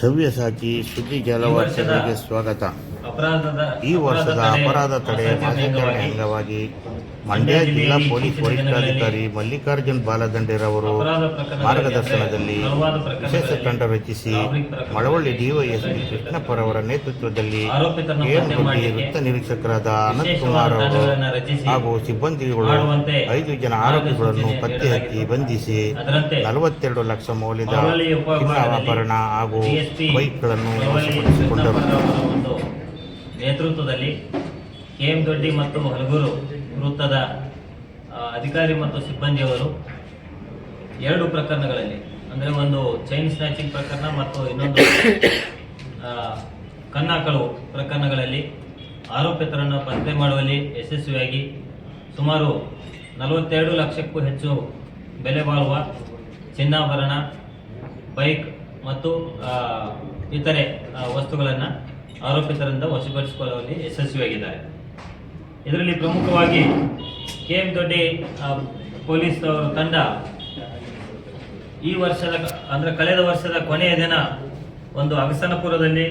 ಸವ್ಯಸಾಚಿ ಸುದ್ದಿ ಜಲವಾರ್ತೆಗಳಿಗೆ ಸ್ವಾಗತ. ಈ ವರ್ಷದ ಅಪರಾಧ ತಡೆ ಮಾಸಾಚರಣೆ ಅಂಗವಾಗಿ ಮಂಡ್ಯ ಜಿಲ್ಲಾ ಪೊಲೀಸ್ ವರಿಷ್ಠಾಧಿಕಾರಿ ಮಲ್ಲಿಕಾರ್ಜುನ್ ಬಾಲದಂಡೆರವರು ಮಾರ್ಗದರ್ಶನದಲ್ಲಿ ವಿಶೇಷ ತಂಡ ರಚಿಸಿ ಮಳವಳ್ಳಿ ಡಿವೈಎಸ್ಪಿ ಕೃಷ್ಣಪ್ಪರವರ ನೇತೃತ್ವದಲ್ಲಿ ಆರೋಪಿತರನ್ನು ಪತ್ತೆ ದೊಡ್ಡಿ ವೃತ್ತ ನಿರೀಕ್ಷಕರಾದ ಅನಂತ್ ಕುಮಾರ್ ಅವರು ಹಾಗೂ ಸಿಬ್ಬಂದಿಗಳು ಐದು ಜನ ಆರೋಪಿಗಳನ್ನು ಪತ್ತೆ ಹಚ್ಚಿ ಬಂಧಿಸಿ ನಲವತ್ತೆರಡು ಲಕ್ಷ ಮೌಲ್ಯದ ಚಿನ್ನ ಆಭರಣ ಚಿನ್ನಾಭರಣ ಹಾಗೂ ಬೈಕ್ಗಳನ್ನು ವಶಪಡಿಸಿಕೊಂಡರು. ನೇತೃತ್ವದಲ್ಲಿ ಕೆ ಎಂ ದೊಡ್ಡಿ ಮತ್ತು ಹಲಗೂರು ವೃತ್ತದ ಅಧಿಕಾರಿ ಮತ್ತು ಸಿಬ್ಬಂದಿಯವರು ಎರಡು ಪ್ರಕರಣಗಳಲ್ಲಿ, ಅಂದರೆ ಒಂದು ಚೈನ್ ಸ್ನ್ಯಾಚಿಂಗ್ ಪ್ರಕರಣ ಮತ್ತು ಇನ್ನೊಂದು ಕನ್ನಾಕಳು ಪ್ರಕರಣಗಳಲ್ಲಿ ಆರೋಪಿತರನ್ನು ಪತ್ತೆ ಮಾಡುವಲ್ಲಿ ಯಶಸ್ವಿಯಾಗಿ ಸುಮಾರು ನಲವತ್ತೆರಡು ಲಕ್ಷಕ್ಕೂ ಹೆಚ್ಚು ಬೆಲೆ ಬಾಳುವ ಚಿನ್ನಾಭರಣ, ಬೈಕ್ ಮತ್ತು ಇತರೆ ವಸ್ತುಗಳನ್ನು ಆರೋಪಿತರಿಂದ ವಶಪಡಿಸಿಕೊಳ್ಳುವಲ್ಲಿ ಯಶಸ್ವಿಯಾಗಿದ್ದಾರೆ ಇದರಲ್ಲಿ ಪ್ರಮುಖವಾಗಿ ಕೆ ಎಂ ದೊಡ್ಡಿ ಪೊಲೀಸ್ ತಂಡ ಈ ವರ್ಷದ, ಅಂದರೆ ಕಳೆದ ವರ್ಷದ ಕೊನೆಯ ದಿನ ಒಂದು ಅಗಸನಪುರದಲ್ಲಿ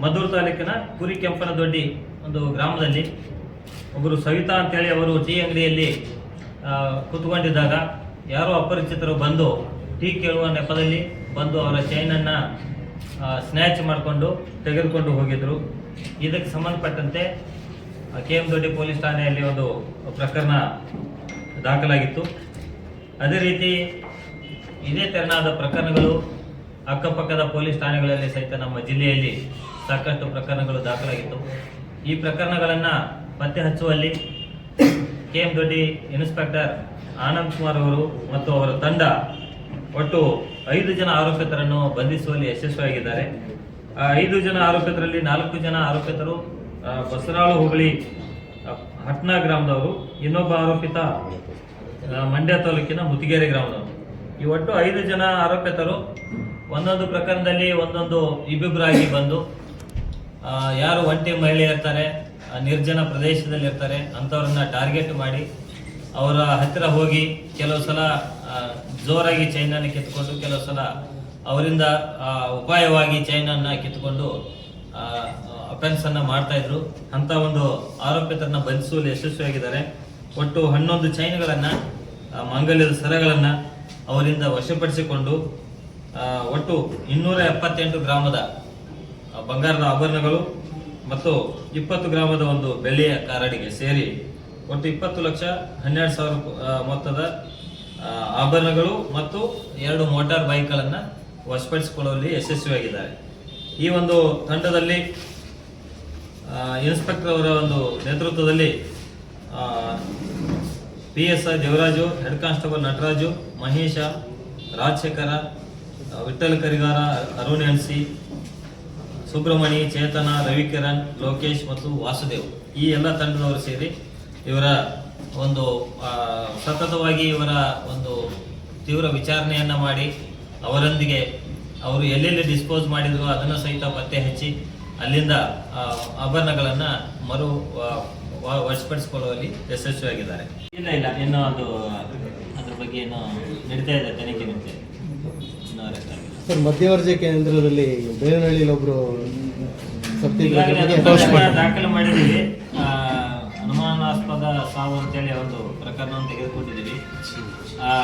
ಮದ್ದೂರು ತಾಲೂಕಿನ ಕುರಿಕೆಂಪನ ದೊಡ್ಡಿ ಒಂದು ಗ್ರಾಮದಲ್ಲಿ ಒಬ್ಬರು ಸವಿತಾ ಅಂತೇಳಿ ಅವರು ಟೀ ಅಂಗಡಿಯಲ್ಲಿ ಕೂತ್ಕೊಂಡಿದ್ದಾಗ ಯಾರೋ ಅಪರಿಚಿತರು ಬಂದು ಟೀ ಕೇಳುವ ನೆಪದಲ್ಲಿ ಬಂದು ಅವರ ಚೈನನ್ನು ಸ್ನ್ಯಾಚ್ ಮಾಡಿಕೊಂಡು ತೆಗೆದುಕೊಂಡು ಹೋಗಿದ್ರು. ಇದಕ್ಕೆ ಸಂಬಂಧಪಟ್ಟಂತೆ ಕೆ ಎಂ ದೊಡ್ಡಿ ಪೊಲೀಸ್ ಠಾಣೆಯಲ್ಲಿ ಒಂದು ಪ್ರಕರಣ ದಾಖಲಾಗಿತ್ತು. ಅದೇ ರೀತಿ ಇದೇ ತೆರನಾದ ಪ್ರಕರಣಗಳು ಅಕ್ಕಪಕ್ಕದ ಪೊಲೀಸ್ ಠಾಣೆಗಳಲ್ಲಿ ಸಹಿತ ನಮ್ಮ ಜಿಲ್ಲೆಯಲ್ಲಿ ಸಾಕಷ್ಟು ಪ್ರಕರಣಗಳು ದಾಖಲಾಗಿತ್ತು. ಈ ಪ್ರಕರಣಗಳನ್ನು ಪತ್ತೆ ಹಚ್ಚುವಲ್ಲಿ K M Doddi inspector Anand Kumar ಅವರು ಮತ್ತು ಅವರ ತಂಡ ಒಟ್ಟು ಐದು ಜನ ಆರೋಪಿತರನ್ನು ಬಂಧಿಸುವಲ್ಲಿ ಯಶಸ್ವಿಯಾಗಿದ್ದಾರೆ. ಐದು ಜನ ಆರೋಪಿತರಲ್ಲಿ ನಾಲ್ಕು ಜನ ಆರೋಪಿತರು ಬಸರಾಳು ಹೋಬಳಿ ಹಟ್ನಾ ಗ್ರಾಮದವರು, ಇನ್ನೊಬ್ಬ ಆರೋಪಿತ ಮಂಡ್ಯ ತಾಲೂಕಿನ ಮುತಿಗೆರೆ ಗ್ರಾಮದವರು. ಈ ಒಟ್ಟು ಐದು ಜನ ಆರೋಪಿತರು ಒಂದೊಂದು ಪ್ರಕರಣದಲ್ಲಿ ಒಂದೊಂದು ಇಬ್ಬಿಬ್ಬರಾಗಿ ಬಂದು ಯಾರು ಒಂಟಿ ಮಹಿಳೆ ಇರ್ತಾರೆ ನಿರ್ಜನ ಪ್ರದೇಶದಲ್ಲಿ ಇರ್ತಾರೆ ಅಂಥವ್ರನ್ನ ಟಾರ್ಗೆಟ್ ಮಾಡಿ ಅವರ ಹತ್ತಿರ ಹೋಗಿ ಕೆಲವು ಸಲ ಜೋರಾಗಿ ಚೈನನ್ನು ಕಿತ್ಕೊಂಡು ಕೆಲವು ಸಲ ಅವರಿಂದ ಉಪಾಯವಾಗಿ ಚೈನನ್ನು ಕಿತ್ಕೊಂಡು ಅಫೆನ್ಸ್ ಅನ್ನ ಮಾಡ್ತಾ ಇದ್ರು ಅಂತ ಒಂದು ಆರೋಪಿತರನ್ನ ಬಂಧಿಸುವಲ್ಲಿ ಯಶಸ್ವಿಯಾಗಿದ್ದಾರೆ. ಒಟ್ಟು ಹನ್ನೊಂದು ಚೈನ್ಗಳನ್ನು ಮಾಂಗಲ್ಯದ ಸರಗಳನ್ನ ಅವರಿಂದ ವಶಪಡಿಸಿಕೊಂಡು ಒಟ್ಟು ಇನ್ನೂರ ಎಪ್ಪತ್ತೆಂಟು ಗ್ರಾಮದ ಬಂಗಾರದ ಆಭರಣಗಳು ಮತ್ತು ಇಪ್ಪತ್ತು ಗ್ರಾಮದ ಒಂದು ಬೆಳ್ಳಿಯ ಕಾರಡಿಗೆ ಸೇರಿ ಒಟ್ಟು ಇಪ್ಪತ್ತು ಲಕ್ಷ ಹನ್ನೆರಡು ಸಾವಿರ ಮೊತ್ತದ ಆಭರಣಗಳು ಮತ್ತು ಎರಡು ಮೋಟಾರ್ ಬೈಕ್ಗಳನ್ನು ವಶಪಡಿಸಿಕೊಳ್ಳುವಲ್ಲಿ ಯಶಸ್ವಿಯಾಗಿದ್ದಾರೆ. ಈ ಒಂದು ತಂಡದಲ್ಲಿ ಇನ್ಸ್ಪೆಕ್ಟರ್ ಅವರ ಒಂದು ನೇತೃತ್ವದಲ್ಲಿ P S I Devaraju head constable Nataraju, Mahesha, Rajashekara Vittal Karigara, Arun NC Subrahmani, Chetana, Ravikiran, Lokesh ಮತ್ತು ವಾಸುದೇವ್ ಈ ಎಲ್ಲ ತಂಡದವರು ಸೇರಿ ಇವರ ಒಂದು ಸತತವಾಗಿ ಇವರ ಒಂದು ತೀವ್ರ ವಿಚಾರಣೆಯನ್ನ ಮಾಡಿ ಅವರೊಂದಿಗೆ ಅವರು ಎಲ್ಲೆಲ್ಲಿ ಡಿಸ್ಪೋಸ್ ಮಾಡಿದ್ರು ಅದನ್ನು ಸಹಿತ ಪತ್ತೆ ಹಚ್ಚಿ ಅಲ್ಲಿಂದ ಆಭರಣಗಳನ್ನು ಮರು ವಶಪಡಿಸಿಕೊಳ್ಳುವಲ್ಲಿ ಯಶಸ್ವಿಯಾಗಿದ್ದಾರೆ ಇಲ್ಲ ಇಲ್ಲ ಇನ್ನು ಅದು ಅದ್ರ ಬಗ್ಗೆ ಏನು ನಡೀತಾ ಇದೆ ತನಿಖೆ ಆಗಿಲ್ಲ. ಸರ್ ಮಧ್ಯವರ್ಜ ಕೇಂದ್ರದಲ್ಲಿ ಬೇವನಹಳ್ಳಿಲಿ ಒಬ್ರು ದಾಖಲು ಮಾಡಿದ್ದೀವಿ. ಸಾವು ಅಂತೇಳಿ ಒಂದು ಪ್ರಕರಣವನ್ನು ತೆಗೆದುಕೊಂಡಿದ್ದೀವಿ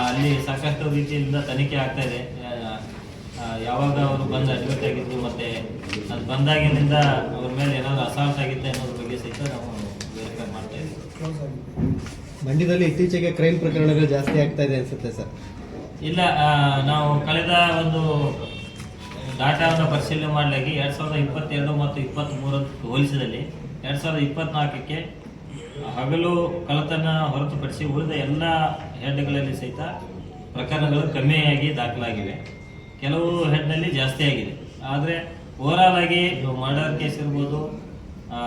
ಅಲ್ಲಿ ಸಾಕಷ್ಟು ರೀತಿಯಿಂದ ತನಿಖೆ ಆಗ್ತಾ ಇದೆ. ಯಾವಾಗ ಅವರು ಬಂದು ಅಡ್ಮಿಟ್ ಆಗಿದ್ರು ಮತ್ತೆ ಅದು ಬಂದಾಗಿನಿಂದ ಅವ್ರ ಮೇಲೆ ಏನಾದರೂ ಅಸಾಲ್ಟ್ ಆಗಿತ್ತೆ ಅನ್ನೋದ್ರ ಬಗ್ಗೆ ಸಹಿತ ನಾವು ವೆರಿಫೈ ಮಾಡ್ತಾ ಇದ್ದೀವಿ. ಮಂಡ್ಯದಲ್ಲಿ ಇತ್ತೀಚೆಗೆ ಕ್ರೈಮ್ ಪ್ರಕರಣಗಳು ಜಾಸ್ತಿ ಆಗ್ತಾ ಇದೆ ಅನ್ಸುತ್ತೆ ಸರ್. ಇಲ್ಲ ನಾವು ಕಳೆದ ಒಂದು ಡಾಟಾವನ್ನು ಪರಿಶೀಲನೆ ಮಾಡಲಾಗಿ ಎರಡು ಸಾವಿರದ ಇಪ್ಪತ್ತೆರಡು ಮತ್ತು ಇಪ್ಪತ್ತ್ಮೂರಕ್ಕೆ ಹೋಲಿಸಿದಲ್ಲಿ ಎರಡು ಸಾವಿರದ ಇಪ್ಪತ್ನಾಲ್ಕಕ್ಕೆ ಹಗಲು ಕಳ್ಳತನ ಹೊರತುಪಡಿಸಿ ಉಳಿದ ಎಲ್ಲ ಹೆಡ್ಗಳಲ್ಲಿ ಸಹಿತ ಪ್ರಕರಣಗಳು ಕಮ್ಮಿಯಾಗಿ ದಾಖಲಾಗಿವೆ. ಕೆಲವು ಹೆಡ್ನಲ್ಲಿ ಜಾಸ್ತಿ ಆಗಿದೆ. ಆದರೆ ಓವರಾಲ್ ಆಗಿ ಮರ್ಡರ್ ಕೇಸ್ ಇರ್ಬೋದು ಆ,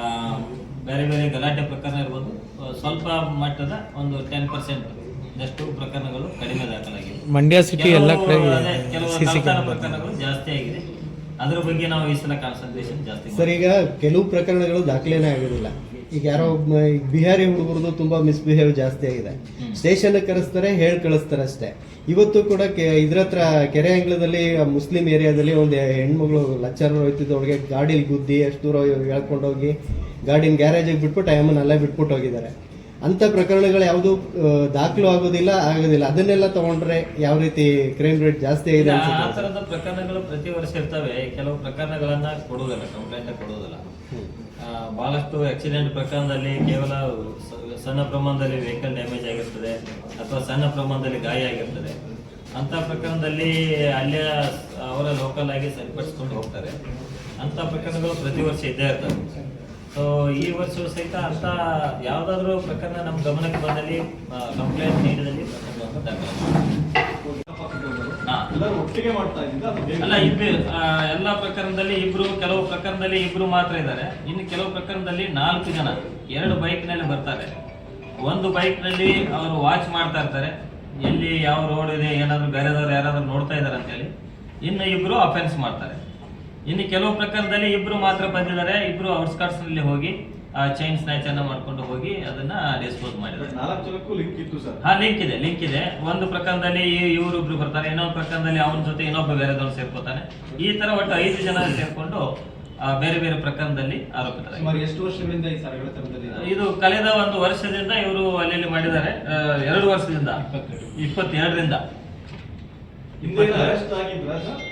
ಬೇರೆ ಬೇರೆ ಗಲಾಟೆ ಪ್ರಕರಣ ಇರ್ಬೋದು ಸ್ವಲ್ಪ ಮಟ್ಟದ ಒಂದು ಟೆನ್ ಪರ್ಸೆಂಟ್ ದಷ್ಟು ಪ್ರಕರಣಗಳು ಕಡಿಮೆ ದಾಖಲಾಗಿವೆ ಮಂಡ್ಯ ಸಿಟಿ ಎಲ್ಲ ಕಡೆ ಪ್ರಕರಣಗಳು ಜಾಸ್ತಿ ಆಗಿದೆ. ಅದರ ಬಗ್ಗೆ ನಾವು ಈ ಸಲ ಕಾನ್ಸಂಟ್ರೇಷನ್ ಜಾಸ್ತಿ ಸರ್ ಈಗ ಕೆಲವು ಪ್ರಕರಣಗಳು ದಾಖಲೆನೇ ಆಗೋದಿಲ್ಲ ಈಗ ಯಾರೋ ಈಗ ಬಿಹಾರಿ ಹುಡುಗರದು ತುಂಬಾ ಮಿಸ್ಬಿಹೇವ್ ಜಾಸ್ತಿ ಆಗಿದೆ. ಸ್ಟೇಷನ್ ಕರೆಸ್ತಾರೆ ಹೇಳಿ ಕಳಿಸ್ತಾರೆ ಅಷ್ಟೇ ಇವತ್ತು ಕೂಡ ಕೆ ಇದ್ರ ಹತ್ರ ಕೆರೆ ಅಂಗಳದಲ್ಲಿ ಮುಸ್ಲಿಂ ಏರಿಯಾದಲ್ಲಿ ಒಂದು ಹೆಣ್ಮಗಳು ಲಚ್ಚರ್ ಹೋಯ್ತಿದ್ದು ಅವಳಿಗೆ ಗಾಡಿಲಿ ಗುದ್ದಿ ಅಷ್ಟು ದೂರ ಹೇಳ್ಕೊಂಡೋಗಿ ಗಾಡಿನ ಗ್ಯಾರೇಜಿಗೆ ಬಿಟ್ಬಿಟ್ಟು ಅಮ್ಮನ ಅಲ್ಲೇ ಬಿಟ್ಬಿಟ್ಟು ಹೋಗಿದ್ದಾರೆ. ಅಂತ ಪ್ರಕರಣಗಳು ಯಾವುದು ದಾಖಲು ಆಗೋದಿಲ್ಲ ಆಗೋದಿಲ್ಲ. ಅದನ್ನೆಲ್ಲ ತಗೊಂಡ್ರೆ ಯಾವ ರೀತಿ ಕ್ರೈಮ್ ರೇಟ್ ಜಾಸ್ತಿ ಆಗಿದೆ ಆ ತರದ ಪ್ರಕರಣಗಳು ಪ್ರತಿ ವರ್ಷ ಇರ್ತವೆ. ಕೆಲವು ಪ್ರಕರಣಗಳನ್ನ ಕೊಡುವುದಿಲ್ಲ ಕಂಪ್ಲೇಂಟ್ ಕೊಡುವುದಿಲ್ಲ. ಬಹಳಷ್ಟು ಆಕ್ಸಿಡೆಂಟ್ ಪ್ರಕರಣದಲ್ಲಿ ಕೇವಲ ಸಣ್ಣ ಪ್ರಮಾಣದಲ್ಲಿ ವೆಹಿಕಲ್ ಡ್ಯಾಮೇಜ್ ಆಗಿರ್ತದೆ ಅಥವಾ ಸಣ್ಣ ಪ್ರಮಾಣದಲ್ಲಿ ಗಾಯ ಆಗಿರ್ತದೆ. ಅಂತ ಪ್ರಕರಣದಲ್ಲಿ ಅಲ್ಲಿಯ ಅವರ ಲೋಕಲ್ ಆಗಿ ಸರಿಪಡಿಸ್ಕೊಂಡು ಹೋಗ್ತಾರೆ. ಅಂತ ಪ್ರಕರಣಗಳು ಪ್ರತಿ ವರ್ಷ ಇದ್ದೇ ಇರ್ತವೆ. ಸೊ ಈ ವರ್ಷ ಸಹಿತ ಅಂತ ಯಾವುದಾದ್ರೂ ಪ್ರಕರಣ ನಮ್ಮ ಗಮನಕ್ಕೆ ಬಂದಲ್ಲಿ ಕಂಪ್ಲೇಂಟ್ ನೀಡಿದಲ್ಲಿ ಪ್ರಕರಣವನ್ನು. ಎಲ್ಲರೂ ಒಟ್ಟಿಗೆ ಮಾಡ್ತಾ ಅಲ್ಲ, ಇಬ್ಬರು ಎಲ್ಲ ಪ್ರಕರಣದಲ್ಲಿ ಇಬ್ರು, ಕೆಲವು ಪ್ರಕರಣದಲ್ಲಿ ಇಬ್ರು ಮಾತ್ರ ಇದ್ದಾರೆ. ಇನ್ನು ಕೆಲವು ಪ್ರಕರಣದಲ್ಲಿ ನಾಲ್ಕು ಜನ, ಎರಡು ಬೈಕ್ನಲ್ಲಿ ಬರ್ತಾರೆ. ಒಂದು ಬೈಕ್ನಲ್ಲಿ ಅವರು ವಾಚ್ ಮಾಡ್ತಾ ಇರ್ತಾರೆ. ಎಲ್ಲಿ ಯಾವ ರೋಡ್ ಇದೆ, ಏನಾದ್ರು ಬೇರೆದವ್ರು ಯಾರಾದ್ರೂ ನೋಡ್ತಾ ಇದಾರೆ ಅಂತ ಹೇಳಿ. ಇನ್ನು ಇಬ್ರು ಅಫೆನ್ಸ್ ಮಾಡ್ತಾರೆ. ಇನ್ನು ಕೆಲವು ಪ್ರಕರಣದಲ್ಲಿ ಇಬ್ರು ಮಾತ್ರ ಬಂದಿದ್ದಾರೆ. ಇಬ್ರು ಔಟ್ಸ್ಕರ್ಟ್ಸ್ನಲ್ಲಿ ಹೋಗಿ ಚೈನ್ ಸ್ನ್ಯಾಚ್ ಅನ್ನ ಮಾಡ್ಕೊಂಡು ಹೋಗಿ ಅದನ್ನ ಡಿಸ್ಪೋಸ್ ಮಾಡಿದ್ದಾರೆ. ನಾಲ್ಕು ಜನಕ್ಕೂ ಲಿಂಕ್ ಇತ್ತು ಸರ್. ಹಾ ಲಿಂಕ್ ಇದೆ ಲಿಂಕ್ ಇದೆ. ಒಂದು ಪ್ರಕರಣದಲ್ಲಿ ಇವರೊಬ್ರು ಬರ್ತಾರೆ ಇನ್ನೊಂದು ಪ್ರಕರಣದಲ್ಲಿ ಅವನ ಜೊತೆ ಇನ್ನೊಬ್ಬ ಬೇರೆದವ್ರು ಸೇರ್ಕೋತಾನೆ ಈ ತರ ಒಟ್ಟು ಐದು ಜನ ಸೇರ್ಕೊಂಡು ಆ, ಬೇರೆ ಬೇರೆ ಪ್ರಕರಣದಲ್ಲಿ ಆರೋಪಿತರಾಗಿ ಸುಮಾರು ಎಷ್ಟು ವರ್ಷಗಳಿಂದ ಈ ಸರ್ಗಳ ಇದು? ಕಳೆದ ಒಂದು ವರ್ಷದಿಂದ ಇವರು ಅಲ್ಲಿ ಮಾಡಿದ್ದಾರೆ ಎರಡು ವರ್ಷದಿಂದ ಇಪ್ಪತ್ತೆರಡರಿಂದ. ಹಿಂದೆ ಅರೆಸ್ಟ್ ಆಗಿದ್ರ ಸರ್?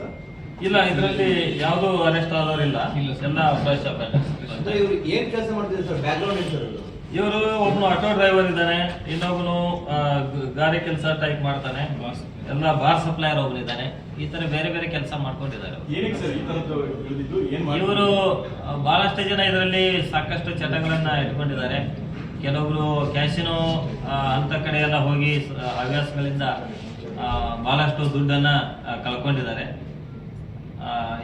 ಸರ್? ಇಲ್ಲ ಇದರಲ್ಲಿ ಯಾವುದು ಅರೆಸ್ಟ್ ಆದವರಿಲ್ಲ. ಎಲ್ಲ ಫ್ರೆಶ್ ಅಪ್ ಇವ್ರು ಏನ್ ಕೆಲಸ ಮಾಡ್ತಿದ್ರು ಸರ್? ಬ್ಯಾಕ್ಗ್ರೌಂಡ್ ಏನು ಸರ್ ಇವರು ಒಬ್ನು ಆಟೋ ಡ್ರೈವರ್ ಇದ್ದಾನೆ ಇನ್ನೊಬ್ಬನು ಆ, ಗ- ಗಾಡಿ ಕೆಲಸ ಟೈಪ್ ಮಾಡ್ತಾನೆ. ಎಲ್ಲ ಬಾರ್ ಸಪ್ಲೈಯರ್ ಒಬ್ಬನಿದ್ದಾನೆ ಈ ತರ ಬೇರೆ ಬೇರೆ ಕೆಲಸ ಮಾಡ್ಕೊಂಡಿದ್ದಾರೆ ಇವರು ಬಹಳಷ್ಟು ಜನ ಇದರಲ್ಲಿ ಸಾಕಷ್ಟು ಚಟಗಳನ್ನ ಇಟ್ಕೊಂಡಿದ್ದಾರೆ. ಕೆಲವೊಬ್ರು ಕ್ಯಾಶಿನೋ ಅಂತ ಕಡೆ ಎಲ್ಲ ಹೋಗಿ ಹವ್ಯಾಸಗಳಿಂದ ಬಹಳಷ್ಟು ದುಡ್ಡನ್ನ ಕಳ್ಕೊಂಡಿದ್ದಾರೆ.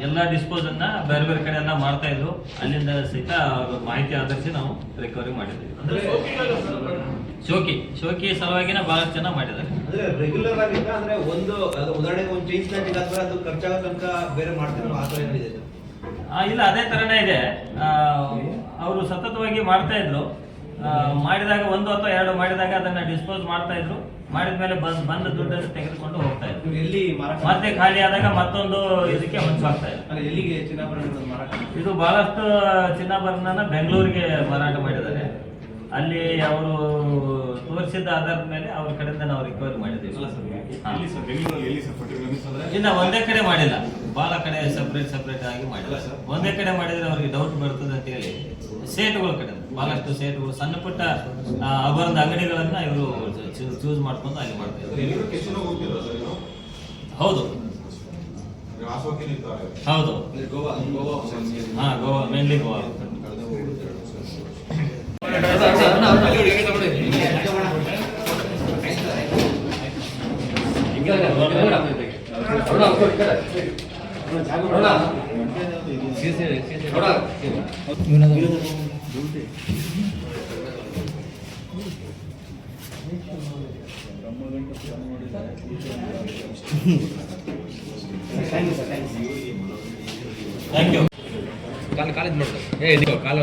ಎಲ್ಲ ಡಿಸ್ಪೋಸ್ ಅನ್ನ ಬೇರೆ ಬೇರೆ ಕಡೆ ಎಲ್ಲ ಮಾಡ್ತಾ ಇದ್ರು. ಅಲ್ಲಿಂದ ಸಹಿತ ಅವ್ರ ಮಾಹಿತಿ ಆಧರಿಸಿ ನಾವು ರಿಕವರಿ ಮಾಡಿದ್ವಿ. ಶೋಕಿ ಶೋಕಿ ಸಲುವಾಗಿನ ಬಹಳ ಜನ ಮಾಡಿದ್ದಾರೆ. ಅಂದ್ರೆ ರೆಗ್ಯುಲರ್ ಆಗಿ ಅಂದ್ರೆ ಒಂದು ಉದಾಹರಣೆಗೆ ಒಂದು ಚೈನ್ ಸ್ನಾಚಿಂಗ್ ಆದ್ರೆ ಅದು ಖರ್ಚಾಗೋ ತನಕ ಬೇರೆ ಮಾಡ್ತಾರೆ ಆ ಥರ ಏನಿದೆ ಇಲ್ಲ ಅದೇ ತರನೇ ಇದೆ. ಅವರು ಸತತವಾಗಿ ಮಾಡ್ತಾ ಇದ್ರು. ಮಾಡಿದಾಗ ಒಂದು ಅಥವಾ ಎರಡು ಮಾಡಿದಾಗ ಅದನ್ನ ಡಿಸ್ಪೋಸ್ ಮಾಡ್ತಾ ಇದ್ರು. ಮಾಡಿದ್ಮೇಲೆ ಬಂದ್ ಬಂದ ದುಡ್ಡನ್ನು ತೆಗೆದುಕೊಂಡು ಹೋಗ್ತಾ ಇದ್ರು. ಎಲ್ಲಿ ಮಾರಾಟ ಮತ್ತೆ ಖಾಲಿ ಆದಾಗ ಮತ್ತೊಂದು ಇದಕ್ಕೆ ಹೊಂಚಾಗ್ತಾ ಇದ್ರು. ಅಂದ್ರೆ ಎಲ್ಲಿಗೆ ಚಿನ್ನಾಭರಣಗಳನ್ನು ಮಾರಾಟ ಇದು ಬಹಳಷ್ಟು ಚಿನ್ನಾಭರಣನ ಬೆಂಗಳೂರಿಗೆ ಮಾರಾಟ ಮಾಡಿದ್ದಾರೆ. ಅಲ್ಲಿ ಅವರು ತೋರಿಸಿದ ಆಧಾರದ ಮೇಲೆ ಅವ್ರ ಕಡೆಯಿಂದ ನಾವು ರಿಕವರಿ ಮಾಡಿದ್ದೀವಿ ಇನ್ನ ಎಲ್ಲಿ ಸರ್ ಬೆಂಗಳೂರಲ್ಲಿ ಎಲ್ಲಿ ಸರ್ ಪರ್ಟಿಕ್ಯುಲರ್ ಅಂದ್ರೆ ಇಲ್ಲ ಒಂದೇ ಕಡೆ ಮಾಡಿಲ್ಲ. ಬಹಳ ಕಡೆ ಸಪ್ರೇಟ್ ಸಪ್ರೇಟ್ ಆಗಿ ಮಾಡಿಲ್ಲ ಸರ್. ಒಂದೇ ಕಡೆ ಮಾಡಿದ್ರೆ ಅವ್ರಿಗೆ ಡೌಟ್ ಬರ್ತದೆ ಅಂತ ಹೇಳಿ ಸೇಟುಗಳ ಕಡೆ ಬಹಳಷ್ಟು ಸೇಟುಗಳು ಸಣ್ಣ ಪುಟ್ಟ ಆ, ಆಭರಣದ ಅಂಗಡಿಗಳನ್ನ ಇವರು ಚೂಸ್ ಮಾಡ್ಕೊಂಡು ಅಲ್ಲಿ ಮಾಡ್ತಾರೆ ಇದ್ರು. ಎಲ್ಲರೂ ಕೆಸಿನೋ ಹೋಗ್ತಿದ್ರು ಸರ್ ಹೌದು. ಹೌದು. ಅಂದ್ರೆ ಗೋವಾ ಗೋವಾ ಹಾ ಗೋವಾ ಮೇನ್ಲಿ ಗೋವಾ. ಕಾಲೇಜ್ ನೋಡ್ತಾರೆ ಏ ಇದೀವ ಕಾಲ?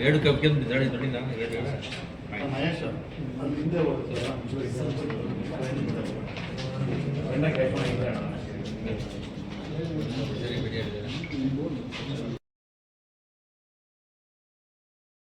ಎರಡು ಕಪ್ ಗೆದ್ದು ದಡಿ ದೊಡ್ಡಿನ ಎರಡು ಎರಡು. ಸರಿ ಬಿಡಿ ಹೇಳಿದ್ದಾರೆ